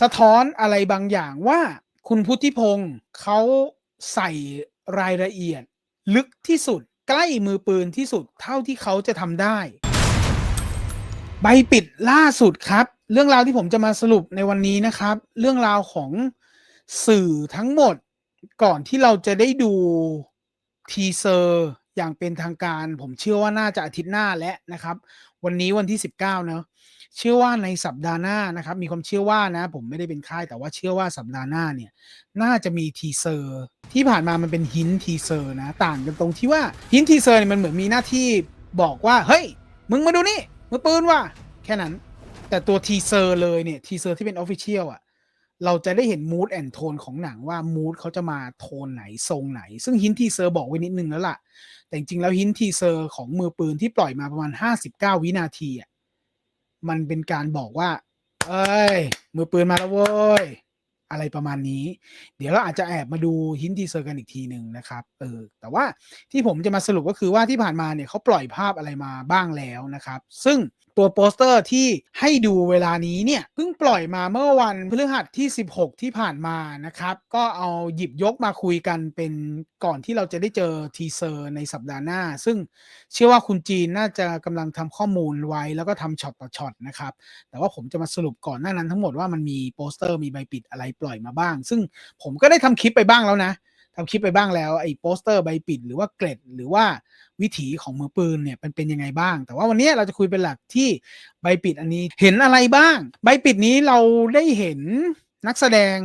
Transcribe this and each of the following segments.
สะท้อนอะไรบางอย่างว่าคุณพุทธิพงศ์เขาใส่รายละเอียด ลึกที่สุด ใกล้มือปืนที่สุดเท่าที่เขาจะทำได้ ใบปิดล่าสุดครับ เรื่องราวที่ผมจะมาสรุปในวันนี้นะครับ เรื่องราวของสื่อทั้งหมดก่อนที่เราจะได้ดูทีเซอร์อย่างเป็นทางการ ผมเชื่อว่าน่าจะอาทิตย์หน้าแล้วนะครับ วันนี้วันที่ 19เนาะ เชื่อว่าในสัปดาห์หน้านะครับ มีความเชื่อว่านะ ผมไม่ได้เป็นค่ายแต่ว่าเชื่อว่าสัปดาห์หน้าเนี่ย น่าจะมีทีเซอร์ ที่ผ่านมามันเป็นหินทีเซอร์นะ ต่างกันตรงที่ว่าหินทีเซอร์เนี่ยมันเหมือนมีหน้าที่บอกว่า เฮ้ย มึงมาดูนี่มือปืนว่ะแค่นั้น แต่ตัวทีเซอร์เลยเนี่ยทีเซอร์ที่เป็นออฟฟิเชียลอะเราจะได้เห็นมูดแอนโทนของหนังว่ามูดเขาจะมาโทนไหนทรงไหน ซึ่งหินทีเซอร์บอกไว้นิดนึงแล้วล่ะ แต่จริงแล้วหินทีเซอร์ของมือปืนที่ปล่อยมาประมาณ 59 วินาทีอะ มันเป็นการบอกว่า เอ้ย มือปืนมาแล้วเว้ย อะไรประมาณนี้ เดี๋ยวเราอาจจะแอบมาดูหินทีเซอร์กันอีกทีหนึ่งนะครับ เออ แต่ว่าที่ผมจะมาสรุปก็คือว่าที่ผ่านมาเนี่ยเขาปล่อยภาพอะไรมาบ้างแล้วนะครับ ซึ่ง ตัวโปสเตอร์ที่ให้ดูเวลานี้เนี่ยเพิ่งปล่อยมาเมื่อวันพฤหัสที่ 16 ที่ผ่านมานะครับ ก็เอาหยิบยกมาคุยกันเป็นก่อนที่เราจะได้เจอทีเซอร์ในสัปดาห์หน้า ซึ่งเชื่อว่าคุณจีนน่าจะกำลังทำข้อมูลไว้แล้วก็ทำช็อตต่อช็อตนะครับ แต่ว่าผมจะมาสรุปก่อนหน้านั้นทั้งหมดว่ามันมีโปสเตอร์มีใบปิดอะไรปล่อยมาบ้าง ซึ่งผมก็ได้ทำคลิปไปบ้างแล้วนะ ทำคลิปไปบ้างแล้วไอ้โปสเตอร์ใบปิดหรือว่าเกร็ดหรือว่าวิถีของมือปืนเนี่ยเป็นเป็นยังไงบ้าง แต่ว่าวันนี้เราจะคุยเป็นหลักที่ใบปิดอันนี้เห็นอะไรบ้าง ใบปิดนี้เราได้เห็นนักแสดง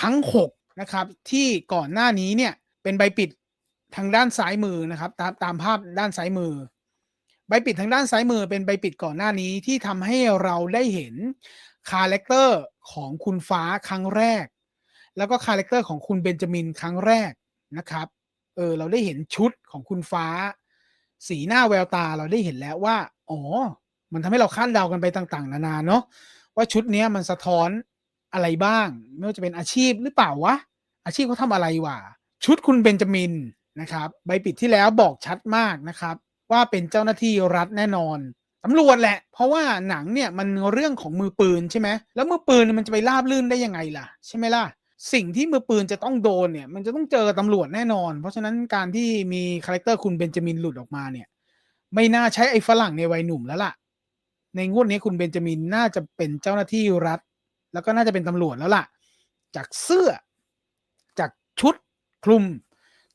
ทั้ง 6 นะครับ ที่ก่อนหน้านี้เนี่ยเป็นใบปิดทางด้านซ้ายมือนะครับ ตามตามภาพด้านซ้ายมือ ใบปิดทางด้านซ้ายมือเป็นใบปิดก่อนหน้านี้ที่ทำให้เราได้เห็นคาแรคเตอร์ของคุณฟ้าครั้งแรก แล้วก็คาแรคเตอร์ของคุณเบนจามินครั้งแรกนะครับ เออเราได้เห็นชุดของคุณฟ้า สีหน้าแววตาเราได้เห็นแล้วว่า อ๋อ มันทำให้เราคาดเดากันไปต่าง ๆ นานาเนาะว่าชุดนี้มันสะท้อนอะไรบ้าง ไม่ว่าจะเป็นอาชีพหรือเปล่าวะ อาชีพเขาทำอะไรวะ ชุดคุณเบนจามินนะครับใบปิดที่แล้วบอกชัดมากนะครับ ว่าเป็นเจ้าหน้าที่รัฐแน่นอนตำรวจแหละ เพราะว่าหนังเนี่ยมันเรื่องของมือปืนใช่ไหมแล้วมือปืนมันจะไปราบลื่นได้ยังไงล่ะ ใช่ไหมล่ะ สิ่งที่มือปืนจะต้องโดนเนี่ย มันจะต้องเจอตำรวจแน่นอน เพราะฉะนั้นการที่มีคาแรคเตอร์คุณเบนจามินหลุดออกมาเนี่ย ไม่น่าใช้ไอ้ฝรั่งในวัยหนุ่มแล้วล่ะ ในงวดนี้คุณเบนจามินน่าจะเป็นเจ้าหน้าที่รัฐ แล้วก็น่าจะเป็นตำรวจแล้วล่ะ จากเสื้อ จากชุดคลุม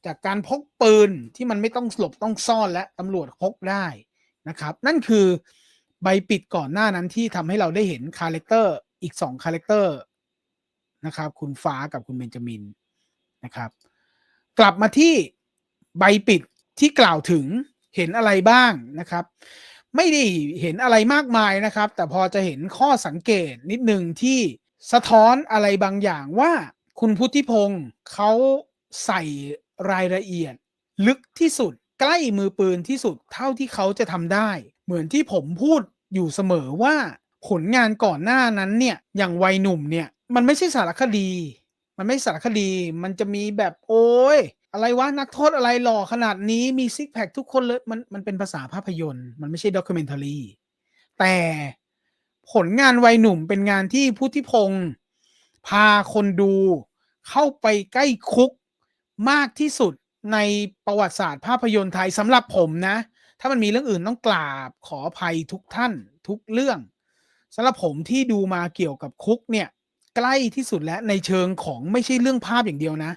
จากการพกปืนที่มันไม่ต้องหลบต้องซ่อนและตำรวจพกได้นะครับ นั่นคือใบปิดก่อนหน้านั้นที่ทำให้เราได้เห็นคาแรคเตอร์อีกสองคาแรคเตอร์ นะครับ คุณฟ้ากับคุณเบนจามินนะครับ กลับมาที่ใบปิดที่กล่าวถึงเห็นอะไรบ้างนะครับ ไม่ได้เห็นอะไรมากมายนะครับ แต่พอจะเห็นข้อสังเกตนิดหนึ่งที่สะท้อนอะไรบางอย่างว่าคุณพุทธิพงศ์เขาใส่รายละเอียด ลึกที่สุดใกล้มือปืนที่สุดเท่าที่เขาจะทำได้ เหมือนที่ผมพูดอยู่เสมอว่าผลงานก่อนหน้านั้นเนี่ยอย่างวัยหนุ่มเนี่ย มันไม่ใช่สารคดี มันไม่สารคดี มันจะมีแบบโอ้ยอะไรวะนักโทษอะไรหล่อขนาดนี้มีซิกแพคทุกคนเลยมันมันเป็นภาษาภาพยนตร์ มันไม่ใช่ด็อกิเมนทารีแต่ผลงานวัยหนุ่มเป็นงานที่พุทธิพงศ์พาคนดูเข้าไปใกล้คุกมากที่สุดในประวัติศาสตร์ภาพยนตร์ไทยสำหรับผมนะ ถ้ามันมีเรื่องอื่นต้องกราบขออภัยทุกท่านทุกเรื่องสำหรับผมที่ดูมาเกี่ยวกับคุกเนี่ย ใกล้ที่สุดแล้วในเชิงของไม่ใช่เรื่องภาพอย่างเดียวนะ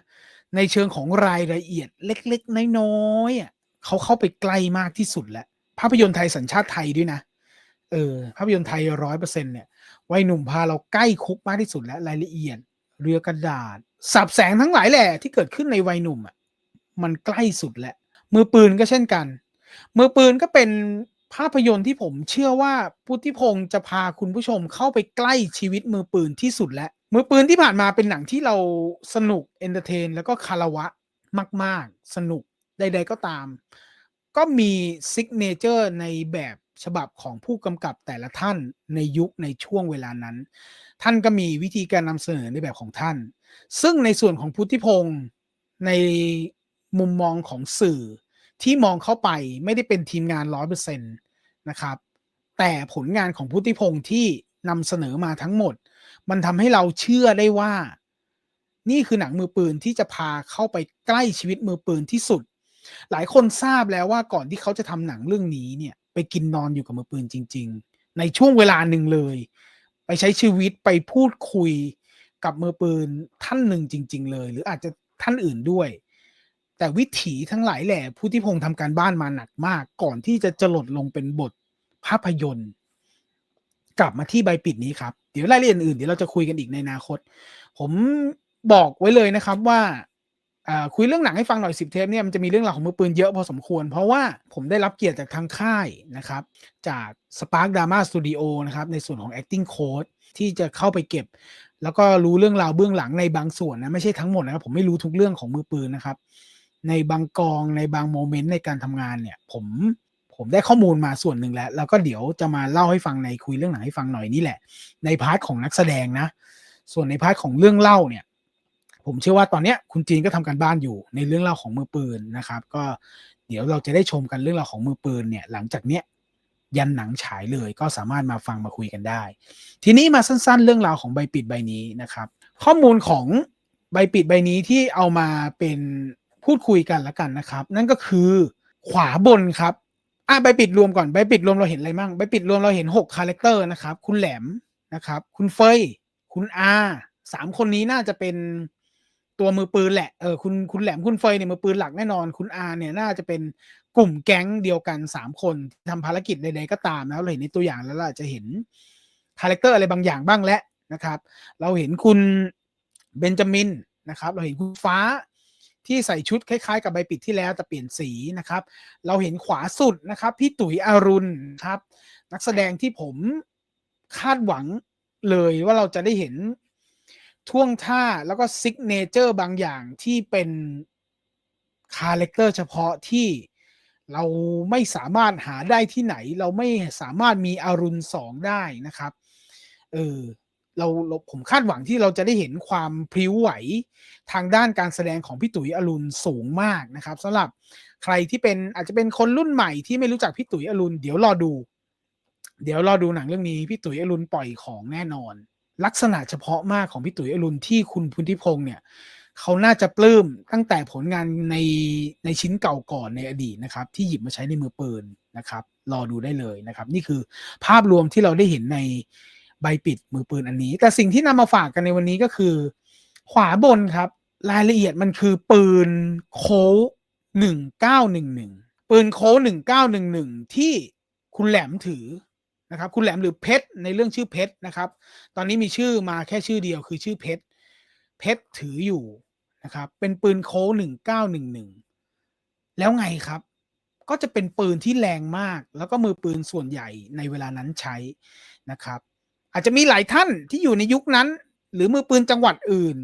ในเชิงของรายละเอียดเล็กๆ น้อยๆอะเขาเข้าไปใกล้มากที่สุดแล้ว ภาพยนตร์ไทยสัญชาติไทยด้วยนะเออภาพยนตร์ไทยร้อยเปอร์เซ็นเนี่ยวัยหนุ่มพาเราใกล้คุกมากที่สุดแล้วรายละเอียด เรือกระดาษ สับแสงทั้งหลายแหละที่เกิดขึ้นในวัยหนุ่มอะมันใกล้สุดแล้วมือปืนก็เช่นกัน มือปืนก็เป็น ภาพยนตร์ที่ผมเชื่อว่าพุทธิพงศ์จะพาคุณผู้ชมเข้าไปใกล้ชีวิตมือปืนที่สุดแล้ว มือปืนที่ผ่านมาเป็นหนังที่เราสนุกเอนเตอร์เทน แล้วก็คารวะมาก ๆ สนุกใด ๆ ก็ตาม ก็มีซิกเนเจอร์ในแบบฉบับของผู้กำกับแต่ละท่านในยุคในช่วงเวลานั้น ท่านก็มีวิธีการนำเสนอในแบบของท่าน ซึ่งในส่วนของพุทธิพงศ์ในมุมมองของสื่อ ที่มองเข้าไปไม่ได้เป็นทีมงานร้อยเปอร์เซ็นต์นะครับ แต่ผลงานของพุทธิพงศ์ที่นำเสนอมาทั้งหมด มันทำให้เราเชื่อได้ว่า นี่คือหนังมือปืนที่จะพาเข้าไปใกล้ชีวิตมือปืนที่สุด หลายคนทราบแล้วว่าก่อนที่เขาจะทำหนังเรื่องนี้เนี่ย ไปกินนอนอยู่กับมือปืนจริง ๆ ในช่วงเวลาหนึ่งเลย ไปใช้ชีวิตไปพูดคุยกับมือปืนท่านหนึ่งจริง ๆ เลย หรืออาจจะท่านอื่นด้วย แต่วิถีทั้งหลายแหล่ผู้ที่พงทำการบ้านมาหนักมาก ก่อนที่จะจรดลงเป็นบทภาพยนตร์ กลับมาที่ใบปิดนี้ครับ เดี๋ยวรายละเอียดอื่นเดี๋ยวเราจะคุยกันอีกในอนาคต ผมบอกไว้เลยนะครับว่าอ่าคุยเรื่องหนังให้ฟังหน่อยสิบเทปเนี่ยมันจะมีเรื่องราวของมือปืนเยอะพอสมควร เพราะว่าผมได้รับเกียรติจากทางค่ายนะครับ จาก Spark Drama Studio นะครับในส่วนของ acting coach ที่จะเข้าไปเก็บ แล้วก็รู้เรื่องราวเบื้องหลังในบางส่วนนะไม่ใช่ทั้งหมดนะครับผมไม่รู้ทุกเรื่องของมือปืนนะครับ ในบางกองในบางโมเมนต์ในการทำงานเนี่ย ผมผมได้ข้อมูลมาส่วนหนึ่งแล้ว แล้วก็เดี๋ยวจะมาเล่าให้ฟังในคุยเรื่องหนังให้ฟังหน่อยนี่แหละ ในพาร์ทของนักแสดงนะ ส่วนในพาร์ทของเรื่องเล่าเนี่ย ผมเชื่อว่าตอนเนี้ยคุณจีนก็ทำการบ้านอยู่ในเรื่องเล่าของมือปืนนะครับ ก็เดี๋ยวเราจะได้ชมกันเรื่องราวของมือปืนเนี่ย หลังจากเนี้ยยันหนังฉายเลยก็สามารถมาฟังมาคุยกันได้ ทีนี้มาสั้นๆ เรื่องราวของใบปิดใบนี้นะครับ ข้อมูลของใบปิดใบนี้ที่เอามาเป็น พูดคุยกันละกันนะครับ นั่นก็คือขวาบนครับอะใบปิดรวมก่อนใบปิดรวมเราเห็นอะไรมั่งใบปิดรวมเราเห็น6คาแรคเตอร์นะครับ คุณแหลมนะครับ คุณเฟยคุณอาสามคนนี้น่าจะเป็นตัวมือปืนแหละเออคุณคุณแหลมคุณเฟยเนี่ยมือปืนหลักแน่นอน คุณอาเนี่ยน่าจะเป็นกลุ่มแก๊งเดียวกันสามคนทำภารกิจใดๆก็ตามแล้วเราเห็นในตัวอย่างแล้วเราจะเห็นคาแรคเตอร์อะไรบางอย่างบ้างแล้วนะครับ เราเห็นคุณเบนจามินนะครับ เราเห็นคุณฟ้า ที่ใส่ชุดคล้ายๆ กับใบปิดที่แล้วแต่เปลี่ยนสีนะครับ เราเห็นขวาสุดนะครับ พี่ตุ๋ยอรุณครับ นักแสดงที่ผมคาดหวังเลยว่าเราจะได้เห็นท่วงท่าแล้วก็ซิกเนเจอร์บางอย่างที่เป็นคาแรคเตอร์เฉพาะที่เราไม่สามารถหาได้ที่ไหน เราไม่สามารถมีอรุณสองได้นะครับ เออ เราเราผมคาดหวังที่เราจะได้เห็นความพริ้วไหวทางด้านการแสดงของพี่ตุ๋ยอรุณสูงมากนะครับสำหรับใครที่เป็นอาจจะเป็นคนรุ่นใหม่ที่ไม่รู้จักพี่ตุ๋ยอรุณเดี๋ยวรอดู เดี๋ยวรอดูหนังเรื่องนี้พี่ตุ๋ยอรุณปล่อยของแน่นอน ลักษณะเฉพาะมากของพี่ตุ๋ยอรุณที่คุณพุทธิพงศ์เนี่ยเขาน่าจะปลื้มตั้งแต่ผลงานในในชิ้นเก่าก่อนในอดีตนะครับ ที่หยิบมาใช้ในมือปืนนะครับ รอดูได้เลยนะครับ นี่คือภาพรวมที่เราได้เห็นใน ใบปิดมือปืนอันนี้ แต่สิ่งที่นำมาฝากกันในวันนี้ก็คือ ขวาบนครับ รายละเอียดมันคือปืนโค้หนึ่งเก้าหนึ่งหนึ่งปืนโค้หนึ่งเก้าหนึ่งหนึ่งที่คุณแหลมถือนะครับ คุณแหลมหรือเพชรในเรื่องชื่อเพชรนะครับ ตอนนี้มีชื่อมาแค่ชื่อเดียวคือชื่อเพชรเพชรถืออยู่นะครับ เป็นปืนโค้หนึ่งเก้าหนึ่งหนึ่งแล้วไงครับ ก็จะเป็นปืนที่แรงมาก แล้วก็มือปืนส่วนใหญ่ในเวลานั้นใช้นะครับ อาจจะมีหลายท่านที่อยู่ในยุคนั้น หรือมือปืนจังหวัดอื่น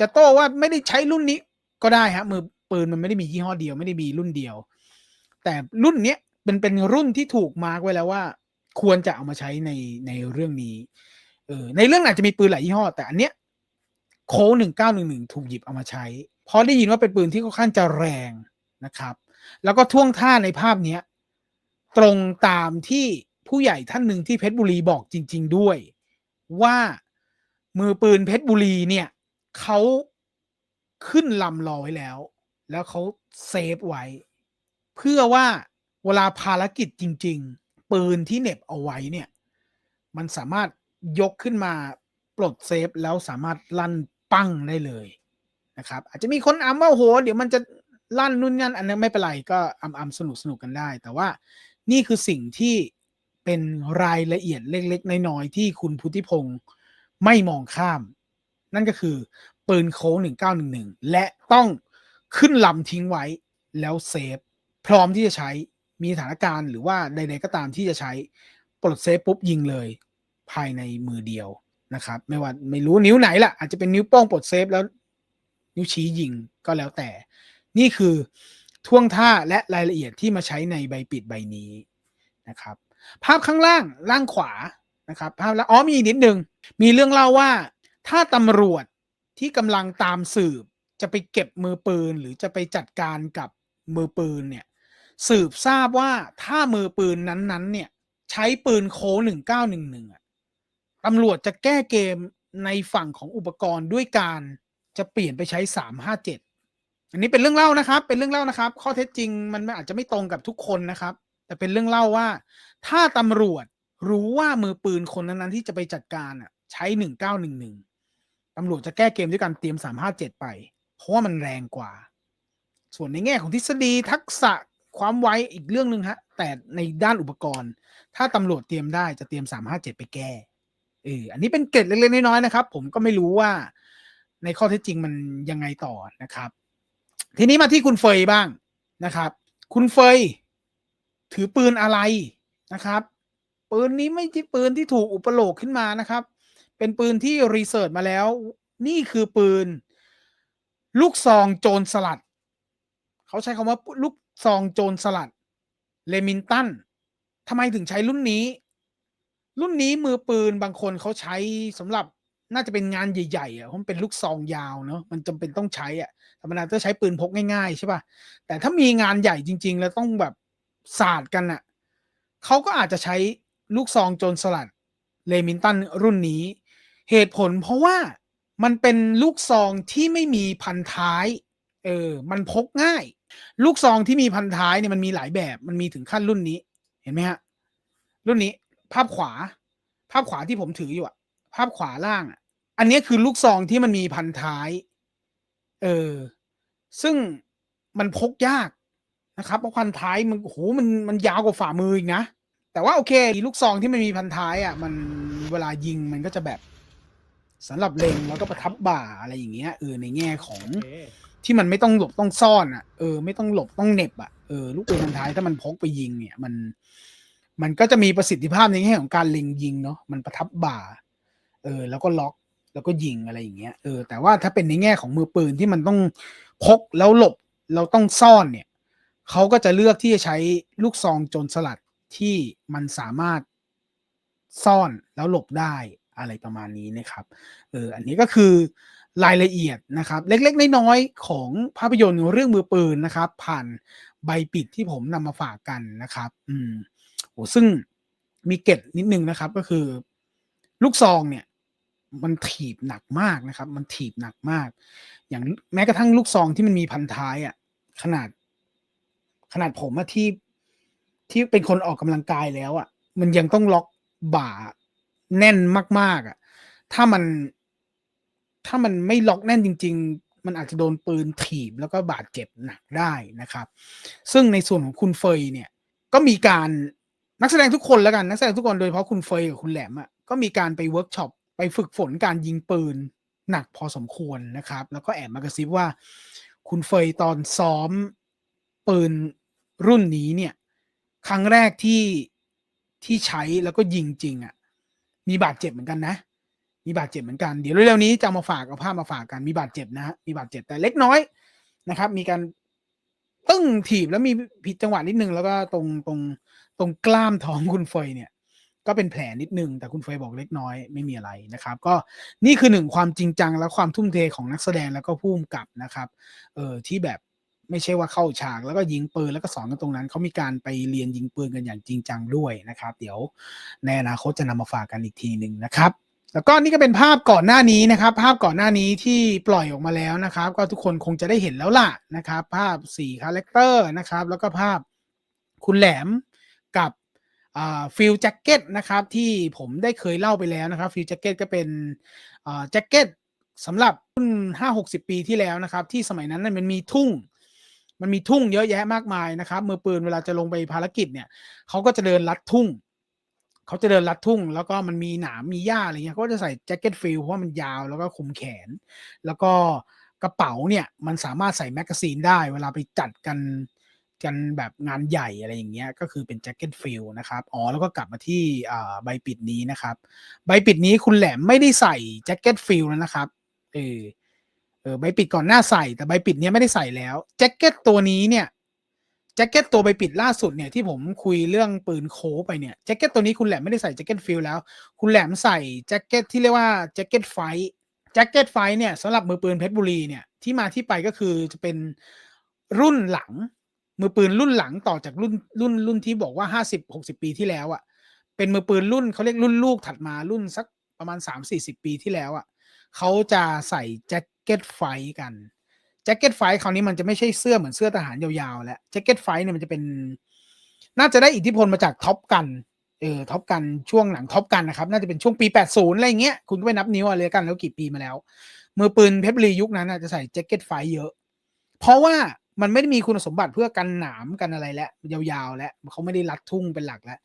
จะโต้ว่าไม่ได้ใช้รุ่นนี้ก็ได้ฮะมือปืนมันไม่ได้มียี่ห้อเดียว ไม่ได้มีรุ่นเดียว แต่รุ่นเนี้ยเป็นเป็นรุ่นที่ถูกมาร์กไว้แล้วว่า ควรจะเอามาใช้ในในเรื่องนี้เออในเรื่องอาจจะมีปืนหลายยี่ห้อ แต่อันเนี้ยโค้หนึ่งเก้าหนึ่งหนึ่งถูกหยิบเอามาใช้เพราะได้ยินว่าเป็นปืนที่ค่อนข้างจะแรงนะครับ แล้วก็ท่วงท่าในภาพเนี้ยตรงตามที่ ผู้ใหญ่ท่านหนึ่งที่เพชรบุรีบอกจริง ๆ ด้วย ว่ามือปืนเพชรบุรีเนี่ยเขาขึ้นลำรอไว้แล้ว แล้วเขาเซฟไว้ เพื่อว่าเวลาภารกิจจริง ๆ ปืนที่เน็บเอาไว้เนี่ย มันสามารถยกขึ้นมาปลดเซฟแล้วสามารถลั่นปั้งได้เลยนะครับ อาจจะมีคนอ้ำว่าโห เดี๋ยวมันจะลั่นนู่นนั่นอันนั้นไม่เป็นไรก็อ้ำๆสนุกสนุกกันได้ แต่ว่านี่คือสิ่งที่ เป็นรายละเอียดเล็กๆน้อยๆที่คุณพุทธิพงศ์ไม่มองข้าม นั่นก็คือปืนโค้ง1911 และต้องขึ้นลำทิ้งไว้แล้วเซฟ พร้อมที่จะใช้มีสถานการณ์หรือว่าใด ๆ ก็ตามที่จะใช้ ปลดเซฟปุ๊บยิงเลย ภายในมือเดียวนะครับ ไม่ว่าไม่รู้นิ้วไหนล่ะ อาจจะเป็นนิ้วโป้งปลดเซฟแล้ว นิ้วชี้ยิงก็แล้วแต่ นี่คือท่วงท่าและรายละเอียดที่มาใช้ในใบปิดใบนี้นะครับ ภาพข้างล่างล่างขวานะครับภาพแล้วอ๋อมีนิดนึง มีเรื่องเล่าว่า ถ้าตำรวจที่กำลังตามสืบจะไปเก็บมือปืน หรือจะไปจัดการกับมือปืนเนี่ยสืบทราบว่าถ้ามือปืนนั้นๆ เนี่ยใช้ปืนโค้หนึ่งเก้าหนึ่งหนึ่งตำรวจจะแก้เกมในฝั่งของอุปกรณ์ด้วยการจะเปลี่ยนไปใช้สามห้าเจ็ดอันนี้เป็นเรื่องเล่านะครับ เป็นเรื่องเล่านะครับ ข้อเท็จจริงมันอาจจะไม่ตรงกับทุกคนนะครับ แต่เป็นเรื่องเล่าว่า ถ้าตำรวจรู้ว่ามือปืนคนนั้นๆที่จะไปจัดการอะ ใช้หนึ่งเก้าหนึ่งหนึ่งตำรวจจะแก้เกมด้วยการเตรียมสามห้าเจ็ดไป เพราะว่ามันแรงกว่า ส่วนในแง่ของทฤษฎีทักษะความไวอีกเรื่องหนึ่งฮะ แต่ในด้านอุปกรณ์ ถ้าตำรวจเตรียมได้จะเตรียมสามห้าเจ็ดไปแก้เอออันนี้เป็นเกร็ดเล็กๆน้อยๆนะครับ ผมก็ไม่รู้ว่าในข้อเท็จจริงมันยังไงต่อนะครับ ทีนี้มาที่คุณเฟยบ้างนะครับ คุณเฟย ถือปืนอะไรนะครับ ปืนนี้ไม่ใช่ปืนที่ถูกอุปโลกขึ้นมานะครับ เป็นปืนที่รีเสิร์ชมาแล้ว นี่คือปืน ลูกซองโจรสลัด เขาใช้คำว่าลูกซองโจรสลัดเลมินตันทำไมถึงใช้รุ่นนี้ รุ่นนี้มือปืนบางคนเขาใช้สำหรับน่าจะเป็นงานใหญ่ๆอะเพราะมันเป็นลูกซองยาวเนอะมันจำเป็นต้องใช้อะธรรมดาจะใช้ปืนพกง่ายๆใช่ป่ะแต่ถ้ามีงานใหญ่จริง ๆ แล้วต้องแบบ ศาสตร์กันอะเขาก็อาจจะใช้ลูกซองโจรสลัดเลมินตันรุ่นนี้ เหตุผลเพราะว่ามันเป็นลูกซองที่ไม่มีพันท้ายเออมันพกง่าย ลูกซองที่มีพันท้ายเนี่ยมันมีหลายแบบมันมีถึงขั้นรุ่นนี้ เห็นไหมฮะรุ่นนี้ภาพขวา ภาพขวาที่ผมถืออยู่อะภาพขวาล่างอะอันนี้คือลูกซองที่มันมีพันท้าย เออ ซึ่งมันพกยาก นะครับเพราะพันท้ายมันโอ้โหมันมันยาวกว่าฝ่ามืออีกนะ แต่ว่าโอเคลูกซองที่มันมีพันท้ายอะมันเวลายิงมันก็จะแบบสำหรับเล็งแล้วก็ประทับบ่าอะไรอย่างเงี้ยเออในแง่ของที่มันไม่ต้องหลบต้องซ่อนอะเออไม่ต้องหลบต้องเหน็บอะเออลูกปืนพันท้ายถ้ามันพกไปยิงเนี่ยมัน มันก็จะมีประสิทธิภาพในแง่ของการเล็งยิงเนาะมันประทับบ่า เออ แล้วก็ล็อกแล้วก็ยิงอะไรอย่างเงี้ยเออแต่ว่าถ้าเป็นในแง่ของมือปืนที่มันต้องพกแล้วหลบเราต้องซ่อนเนี่ย เขาก็จะเลือกที่จะใช้ลูกซองโจรสลัดที่มันสามารถซ่อนแล้วหลบได้อะไรประมาณนี้นะครับ เออ อันนี้ก็คือรายละเอียดนะครับ เล็กๆน้อยๆของภาพยนตร์เรื่องมือปืนนะครับ ผ่านใบปิดที่ผมนำมาฝากกันนะครับ อืมโอ้ซึ่งมีเกตนิดนึงนะครับ ก็คือ ลูกซองเนี่ย มันถีบหนักมากนะครับ มันถีบหนักมาก อย่างแม้กระทั่งลูกซองที่มันมีพันท้ายอะ่ะ ขนาด ขนาดผมอะที่ที่เป็นคนออกกำลังกายแล้วอะมันยังต้องล็อกบ่าแน่นมาก ๆอะ่ะถ้ามัน ถ้ามันไม่ล็อกแน่นจริง ๆ มันอาจจะโดนปืนถีบแล้วก็บาดเจ็บหนักได้นะครับ ซึ่งในส่วนของคุณเฟยเนี่ย ก็มีการนักแสดงทุกคนแล้วกันนักแสดงทุกคนโดยเฉพาะคุณเฟยกับคุณแหลมอะ่ะก็มีการไปเวิร์กช็อปไปฝึกฝนการยิงปืนหนักพอสมควรนะครับ แล้วก็แอบมากระซิบว่า คุณเฟยตอนซ้อม ปืนรุ่นนี้เนี่ย ครั้งแรกที่ที่ใช้แล้วก็ยิงจริงอะ่ะ มีบาดเจ็บเหมือนกันนะ มีบาดเจ็บเหมือนกัน เดี๋ยวเร็วๆนี้จะมาฝากเอาภาพมาฝากกันมีบาดเจ็บนะฮะมีบาดเจ็บแต่เล็กน้อยนะครับ มีการตึ้งถีบแล้วมีผิดจังหวะนิดนึงแล้วก็ตรงตรงตรงกล้ามท้องคุณเฟยเนี่ย ก็เป็นแผลนิดนึง แต่คุณเฟยบอกเล็กน้อยไม่มีอะไรนะครับ ก็นี่คือหนึ่งความจริงจังและความทุ่มเทของนักแสดงแล้วก็ผู้กำกับนะครับ เออที่แบบ ไม่ใช่ว่าเข้าฉากแล้วก็ยิงปืนแล้วก็สอนกันตรงนั้นเขามีการไปเรียนยิงปืนกันอย่างจริงจังด้วยนะครับ เดี๋ยวในอนาคตจะนำมาฝากกันอีกทีหนึ่งนะครับ แล้วก็นี่ก็เป็นภาพก่อนหน้านี้นะครับ ภาพก่อนหน้านี้ที่ปล่อยออกมาแล้วนะครับ ก็ทุกคนคงจะได้เห็นแล้วล่ะนะครับ ภาพ4คาแรคเตอร์นะครับ แล้วก็ภาพคุณแหลมกับฟิลแจ็คเก็ตนะครับที่ผมได้เคยเล่าไปแล้วนะครับฟิลแจ็คเก็ตก็เป็นแจ็คเก็ตสำหรับรุ่นห้าหกสิบปีที่แล้วนะครับ ที่สมัยนั้นมันมีทุ่ง มันมีทุ่งเยอะแยะมากมายนะครับมือปืนเวลาจะลงไปภารกิจเนี่ยเขาก็จะเดินลัดทุ่งเขาจะเดินลัดทุ่ง แล้วก็มันมีหนามมีหญ้าอะไรเงี้ยเขาก็จะใส่แจ็คเก็ตฟิลเพราะมันยาวแล้วก็คุมแขน แล้วก็กระเป๋าเนี่ยมันสามารถใส่แมกกาซีนได้เวลาไปจัดกันกันแบบงานใหญ่อะไรอย่างเงี้ยก็คือเป็นแจ็คเก็ตฟิลนะครับอ๋อแล้วก็กลับมาที่ใบปิดนี้นะครับ ใบปิดนี้คุณแหลมไม่ได้ใส่แจ็คเก็ตฟิลแล้วนะครับเออ ออใบปิดก่อนหน้าใส่แต่ใบปิดเนี้ยไม่ได้ใส่แล้วแจ็คเก็ตตัวนี้เนี่ยแจ็คเก็ตตัวใบปิดล่าสุดเนี่ยที่ผมคุยเรื่องปืนโคไปเนี่ยแจ็คเก็ตตัวนี้คุณแหลมไม่ได้ใส่แจ็คเก็ตฟิลแล้ว คุณแหลมใส่แจ็คเก็ตที่เรียกว่าแจ็คเก็ตไฟแจ็คเก็ตไฟเนี่ยสำหรับมือปืนเพชรบุรีเนี่ยที่มาที่ไปก็คือจะเป็นรุ่นหลัง มือปืนรุ่นหลังต่อจากรุ่นรุ่นรุ่นที่บอกว่าห้าสิบหกสิบปีที่แล้วอะ่ะเป็นมือปืนรุ่นเขาเรียกรุ่นลูกถัดมารุ่นสักประมาณ3-40ปีที่แล้วอะ่ะเขาจะใส่แจ็ค เก็ตไฟกันแจ็คเก็ตไฟคราวนี้มันจะไม่ใช่เสื้อเหมือนเสื้อทหารยาวๆแล้วแจ็คเก็ตไฟเนี่ยมันจะเป็น น่าจะได้อิทธิพลมาจากท็อปกันเออท็อปกันช่วงหลังท็อปกันนะครับ น่าจะเป็นช่วงปี 80 อะไรเงี้ยคุณก็ไปนับนิ้วอาเลยกันแล้วกี่ปีมาแล้ว มือปืนเพชรบุรียุคนั้นนะจะใส่แจ็คเก็ตไฟเยอะ เพราะว่ามันไม่ได้มีคุณสมบัติเพื่อกันหนามกันอะไรแล้วยาวๆ แล้วเขาไม่ได้รัดทุ่งเป็นหลักแล้ว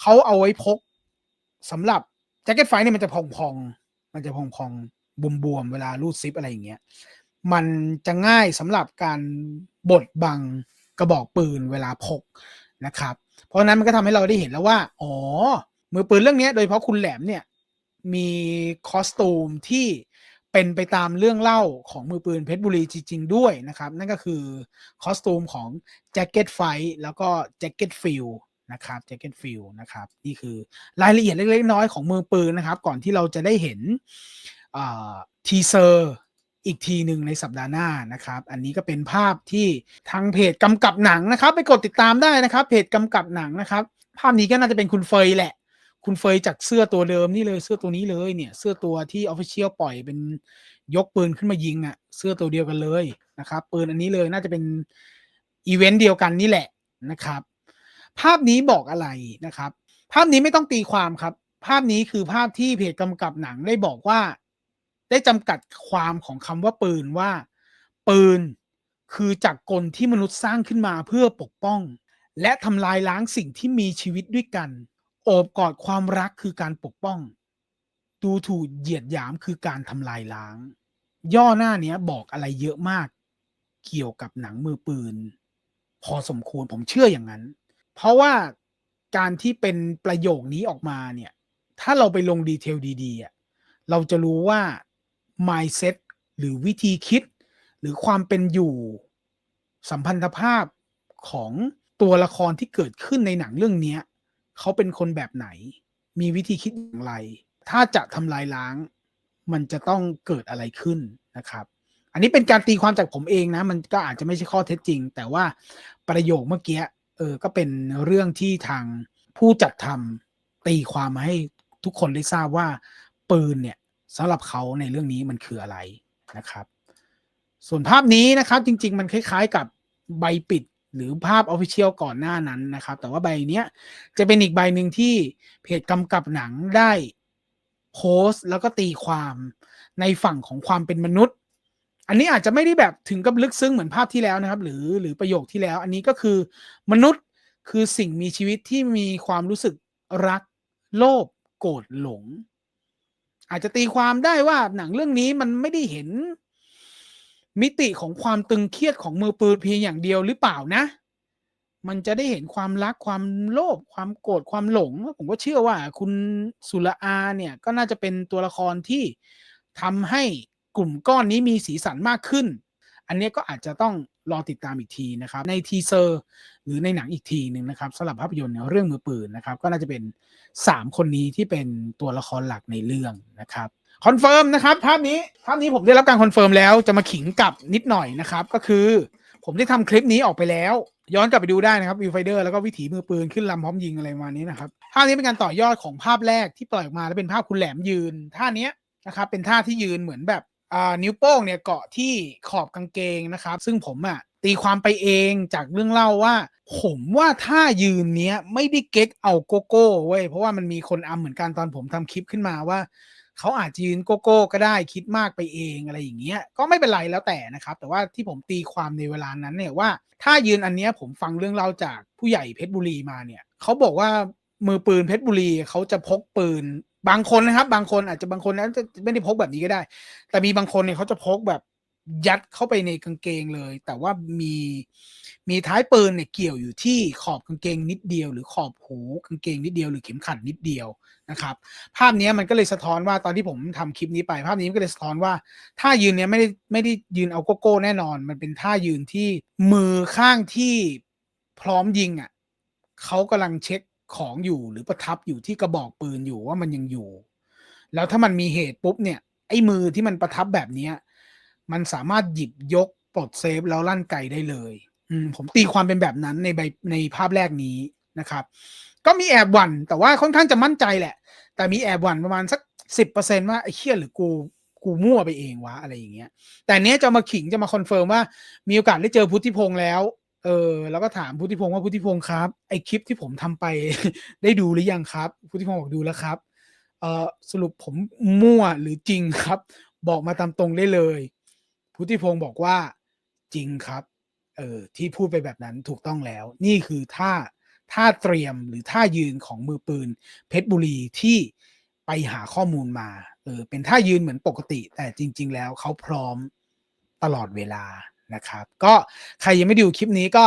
เขาเอาไว้พกสำหรับแจ็คเก็ตไฟเนี่ยมันจะพองๆ มันจะพองๆ บวมๆ เวลารูดซิปอะไรอย่างเงี้ย มันจะง่ายสำหรับการบดบังกระบอกปืนเวลาพกนะครับ เพราะนั้นมันก็ทำให้เราได้เห็นแล้วว่า อ๋อ มือปืนเรื่องนี้โดยเฉพาะคุณแหลมเนี่ย มีคอสตูมที่เป็นไปตามเรื่องเล่าของมือปืนเพชรบุรีจริง ๆ ด้วยนะครับ นั่นก็คือคอสตูมของแจ็คเก็ตไฟแล้วก็แจ็คเก็ตฟิลนะครับแจ็คเก็ตฟิลนะครับ นี่คือรายละเอียดเล็กๆน้อยๆของมือปืนนะครับ ก่อนที่เราจะได้เห็น ทีเซอร์อีกทีหนึ่งในสัปดาห์หน้านะครับ อันนี้ก็เป็นภาพที่ทางเพจกำกับหนังนะครับ ไปกดติดตามได้นะครับ เพจกำกับหนังนะครับ ภาพนี้ก็น่าจะเป็นคุณเฟยแหละ คุณเฟยจากเสื้อตัวเดิมนี่เลยเสื้อตัวนี้เลยเนี่ย เสื้อตัวที่ออฟฟิเชียลปล่อยเป็นยกปืนขึ้นมายิงอะ่ะ เสื้อตัวเดียวกันเลยนะครับปืนอันนี้เลยน่าจะเป็นอีเวนต์เดียวกันนี่แหละนะครับ ภาพนี้บอกอะไรนะครับ ภาพนี้ไม่ต้องตีความครับ ภาพนี้คือภาพที่เพจกำกับหนังได้บอกว่า ได้จำกัดความของคำว่าปืนว่า ปืนคือจักรกลที่มนุษย์สร้างขึ้นมาเพื่อปกป้อง และทำลายล้างสิ่งที่มีชีวิตด้วยกัน โอบกอดความรักคือการปกป้อง ดูถูกเหยียดหยามคือการทำลายล้าง ย่อหน้าเนี้ยบอกอะไรเยอะมาก เกี่ยวกับหนังมือปืน พอสมควรผมเชื่ออย่างนั้น เพราะว่าการที่เป็นประโยคนี้ออกมาเนี่ย ถ้าเราไปลงดีเทลดีๆเราจะรู้ว่า mindset หรือวิธีคิด หรือความเป็นอยู่สัมพันธภาพของตัวละครที่เกิดขึ้นในหนังเรื่องนี้เขาเป็นคนแบบไหน มีวิธีคิดอย่างไร ถ้าจะทำลายล้าง มันจะต้องเกิดอะไรขึ้นนะครับ อันนี้เป็นการตีความจากผมเองนะ มันก็อาจจะไม่ใช่ข้อเท็จจริง แต่ว่าประโยคเมื่อกี้เออก็เป็นเรื่องที่ทางผู้จัดทำตีความมาให้ทุกคนได้ทราบว่าปืนเนี่ย สำหรับเขาในเรื่องนี้มันคืออะไรนะครับ ส่วนภาพนี้นะครับจริง ๆ มันคล้าย ๆ กับใบปิดหรือภาพออฟฟิเชียลก่อนหน้านั้นนะครับ แต่ว่าใบเนี้ยจะเป็นอีกใบหนึ่งที่เพจกำกับหนังได้โพสต์แล้วก็ตีความในฝั่งของความเป็นมนุษย์ อันนี้อาจจะไม่ได้แบบถึงกับลึกซึ้งเหมือนภาพที่แล้วนะครับ หรือหรือประโยคที่แล้ว อันนี้ก็คือมนุษย์คือสิ่งมีชีวิตที่มีความรู้สึกรัก โลภโกรธหลง อาจจะตีความได้ว่าหนังเรื่องนี้มันไม่ได้เห็น มิติของความตึงเครียดของมือปืนเพียงอย่างเดียวหรือเปล่านะ มันจะได้เห็นความรักความโลภความโกรธความหลง ผมก็เชื่อว่าคุณสุรอาเนี่ยก็น่าจะเป็นตัวละครที่ทำให้กลุ่มก้อนนี้มีสีสันมากขึ้น อันนี้ก็อาจจะต้อง รอติดตามอีกทีนะครับ ในทีเซอร์หรือในหนังอีกทีหนึ่งนะครับสำหรับภาพยนตร์เรื่องมือปืนนะครับ ก็น่าจะเป็น 3 คนนี้ที่เป็นตัวละครหลักในเรื่องนะครับคอนเฟิร์มนะครับภาพนี้ภาพนี้ผมได้รับการคอนเฟิร์มแล้วจะมาขิงกลับนิดหน่อยนะครับ ก็คือผมได้ทำคลิปนี้ออกไปแล้ว ย้อนกลับไปดูได้นะครับวิวไฟเดอร์แล้วก็วิถีมือปืนขึ้นลำพร้อมยิงอะไรประมาณนี้นะครับภาพนี้เป็นการต่อยอดของภาพแรกที่ปล่อยออกมา แล้วเป็นภาพคุณแหลมยืน ท่านี้นะครับเป็นท่าที่ยืนเหมือนแบบ นิ้วโป้งเนี่ยเกาะที่ขอบกางเกงนะครับ ซึ่งผมอะตีความไปเองจากเรื่องเล่าว่า ผมว่าท่ายืนเนี้ยไม่ได้เก๊กเอาโกโก้เว้ยเพราะว่ามันมีคนอำเหมือนกันตอนผมทำคลิปขึ้นมาว่าเขาอาจจะยืนโกโก้ก็ได้คิดมากไปเองอะไรอย่างเงี้ยก็ไม่เป็นไรแล้วแต่นะครับ แต่ว่าที่ผมตีความในเวลานั้นเนี่ยว่าถ้ายืนอันเนี้ยผมฟังเรื่องเล่าจากผู้ใหญ่เพชรบุรีมาเนี่ยเขาบอกว่ามือปืนเพชรบุรีเขาจะพกปืน บางคนนะครับ บางคนอาจจะบางคนนั้นจะไม่ได้พกแบบนี้ก็ได้ แต่มีบางคนเนี่ยเขาจะพกแบบยัดเข้าไปในกางเกงเลย แต่ว่ามีมีท้ายปืนเนี่ยเกี่ยวอยู่ที่ขอบกางเกงนิดเดียว หรือขอบหูกางเกงนิดเดียวหรือเข็มขัดนิดเดียวนะครับ ภาพนี้มันก็เลยสะท้อนว่าตอนที่ผมทำคลิปนี้ไป ภาพนี้มันก็เลยสะท้อนว่าท่ายืนเนี้ยไม่ได้ไม่ได้ยืนเอาโกโก้แน่นอน มันเป็นท่ายืนที่มือข้างที่พร้อมยิงอะเขากำลังเช็ค ของอยู่หรือประทับอยู่ที่กระบอกปืนอยู่ว่ามันยังอยู่ แล้วถ้ามันมีเหตุปุ๊บเนี่ย ไอ้มือที่มันประทับแบบเนี้ย มันสามารถหยิบยกปลดเซฟแล้วลั่นไกได้เลยอืมผมตีความเป็นแบบนั้นในใบในภาพแรกนี้นะครับ ก็มีแอบหวั่นแต่ว่าค่อนข้างจะมั่นใจแหละ แต่มีแอบหวั่นประมาณสักสิบเปอร์เซ็นว่าไอ้เชี่ยหรือกูกูมั่วไปเองวะอะไรอย่างเงี้ย แต่เนี้ยจะมาขิงจะมาคอนเฟิร์มว่ามีโอกาสได้เจอพุทธิพงษ์แล้ว เออแล้วก็ถามพุทธิพงษ์ว่าพุทธิพงษ์ครับไอคลิปที่ผมทำไป ได้ดูหรือยังครับพุทธิพงษ์บอกดูแล้วครับเออสรุปผมมั่วหรือจริงครับ บอกมาตามตรงได้เลยพุทธิพงศ์บอกว่าจริงครับเออที่พูดไปแบบนั้นถูกต้องแล้ว นี่คือท่าท่าเตรียมหรือท่ายืนของมือปืน เพชรบุรีที่ไปหาข้อมูลมาเออเป็นท่ายืนเหมือนปกติ แต่จริง ๆ แล้วเขาพร้อมตลอดเวลา นะครับ ก็ใครยังไม่ดูคลิปนี้ก็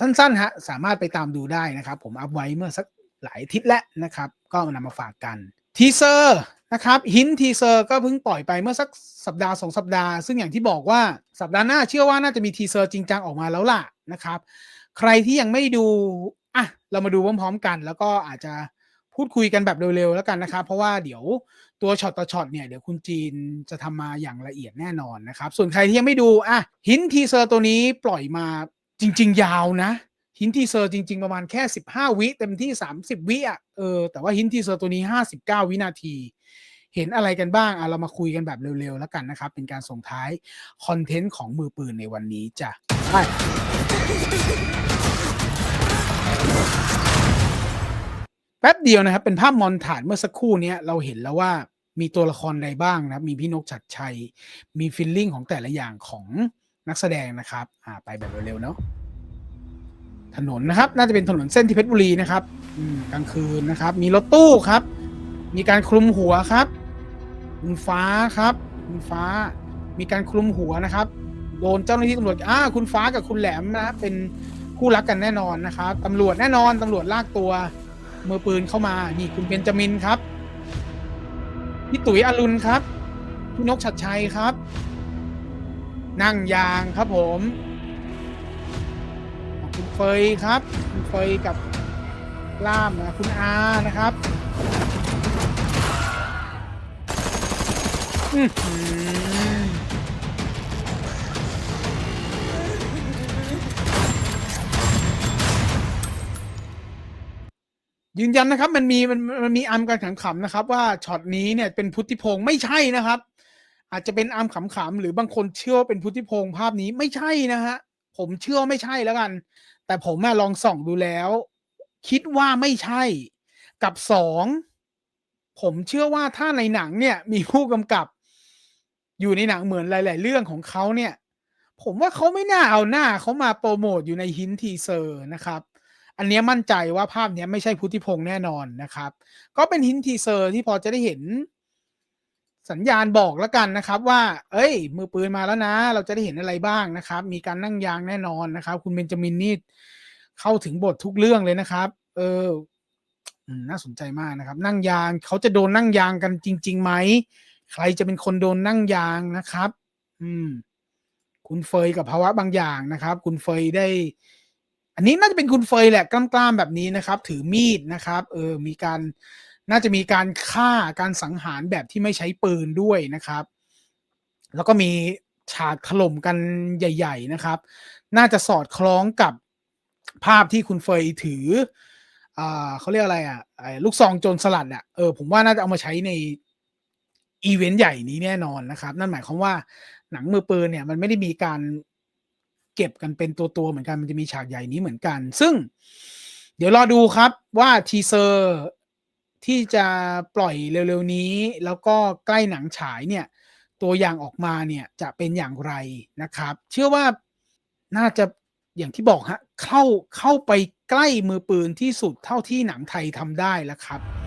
สั้นๆฮะสามารถไปตามดูได้นะครับ ผมอัพไว้เมื่อสักหลายทิตย์แล้วนะครับ ก็นำมาฝากกันทีเซอร์นะครับหินทีเซอร์ก็เพิ่งปล่อยไปเมื่อสักสัปดาห์สองสัปดาห์ ซึ่งอย่างที่บอกว่าสัปดาห์หน้าเชื่อว่าน่าจะมีทีเซอร์จริงจังออกมาแล้วล่ะนะครับ ใครที่ยังไม่ดูอะเรามาดูพร้อมๆกัน แล้วก็อาจจะพูดคุยกันแบบเร็วๆแล้วกันนะครับ เพราะว่าเดี๋ยว ตัวช็อตต่อช็อตเนี่ยเดี๋ยวคุณจีนจะทำมาอย่างละเอียดแน่นอนนะครับ ส่วนใครที่ยังไม่ดูอะหินทีเซอร์ตัวนี้ปล่อยมาจริง ๆ ยาวนะหินทีเซอร์จริง ๆ ประมาณแค่ 15 วิเต็มที่ 30 วิอะเออแต่ว่าหินทีเซอร์ตัวนี้ 59 วินาที เห็นอะไรกันบ้างอะเรามาคุยกันแบบเร็ว ๆ แล้วกันนะครับ เป็นการส่งท้ายคอนเทนต์ของมือปืนในวันนี้จ้ะไปแป๊บเดียวนะครับ เป็นภาพมอนถาดเมื่อสักครู่เนี้ยเราเห็นแล้วว่า มีตัวละครใดบ้างนะครับ มีพี่นกชัดชัย มีฟิลลิ่งของแต่ละอย่างของนักแสดงนะครับอ่าไปแบบเร็วๆเนาะถนนนะครับ น่าจะเป็นถนนเส้นที่เพชรบุรีนะครับอืมกลางคืนนะครับ มีรถตู้ครับ มีการคลุมหัวครับคุณฟ้าครับคุณฟ้า มีการคลุมหัวนะครับโดนเจ้าหน้าที่ตำรวจอ่าคุณฟ้ากับคุณแหลมนะเป็นคู่รักกันแน่นอนนะครับตำรวจแน่นอนตำรวจลากตัวมือปืนเข้ามานี่คุณเบนจามินครับ พี่ตุ๋ยอรุณครับ พี่นกชัดชัยครับ นั่งยางครับผมคุณเฟยครับ คุณเฟยกับล่ามนะคุณอานะครับอืม ยืนยันนะครับ มันมีมันมันมีอัมการขำๆนะครับ ว่าช็อตนี้เนี่ยเป็นพุทธิพงศ์ไม่ใช่นะครับ อาจจะเป็นอัมขำๆหรือบางคนเชื่อว่าเป็นพุทธิพงศ์ภาพนี้ไม่ใช่นะฮะผมเชื่อไม่ใช่แล้วกัน แต่ผมมาลองส่องดูแล้ว คิดว่าไม่ใช่กับสองผมเชื่อว่าถ้าในหนังเนี่ย มีผู้กำกับ อยู่ในหนังเหมือนหลาย ๆ เรื่องของเขาเนี่ย ผมว่าเขาไม่น่าเอาหน้าเขามาโปรโมทอยู่ในฮินทีเซอร์นะครับ อันนี้มั่นใจว่าภาพนี้ไม่ใช่พุทธิพงศ์แน่นอนนะครับ ก็เป็นฮินทีเซอร์ที่พอจะได้เห็นสัญญาณบอกแล้วกันนะครับว่า เอ้ย มือปืนมาแล้วนะ เราจะได้เห็นอะไรบ้างนะครับ มีการนั่งยางแน่นอนนะครับ คุณเบนจามินนี่เข้าถึงบททุกเรื่องเลยนะครับ เออน่าสนใจมากนะครับ นั่งยางเขาจะโดนนั่งยางกันจริงๆไหมใครจะเป็นคนโดนนั่งยางนะครับ อืม คุณเฟยกับภาวะบางอย่างนะครับ คุณเฟยได้ อันนี้น่าจะเป็นคุณเฟยแหละกล้ามๆแบบนี้นะครับ ถือมีดนะครับ เออมีการน่าจะมีการฆ่าการสังหารแบบที่ไม่ใช้ปืนด้วยนะครับ แล้วก็มีฉากถล่มกันใหญ่ ๆนะครับ น่าจะสอดคล้องกับภาพที่คุณเฟยถืออ่าเขาเรียกอะไรอะไอ้ลูกซองโจรสลัดอะเออผมว่าน่าจะเอามาใช้ในอีเวนต์ใหญ่นี้แน่นอนนะครับ นั่นหมายความว่าหนังมือปืนเนี่ยมันไม่ได้มีการ เก็บกันเป็นตัวๆเหมือนกันมันจะมีฉากใหญ่นี้เหมือนกัน ซึ่ง เดี๋ยวรอดูครับว่าทีเซอร์ที่จะปล่อยเร็วๆนี้ แล้วก็ใกล้หนังฉายเนี่ย ตัวอย่างออกมาเนี่ยจะเป็นอย่างไรนะครับ เชื่อว่าน่าจะอย่างที่บอกฮะเข้าเข้าไปใกล้มือปืนที่สุดเท่าที่หนังไทยทำได้แล้วครับ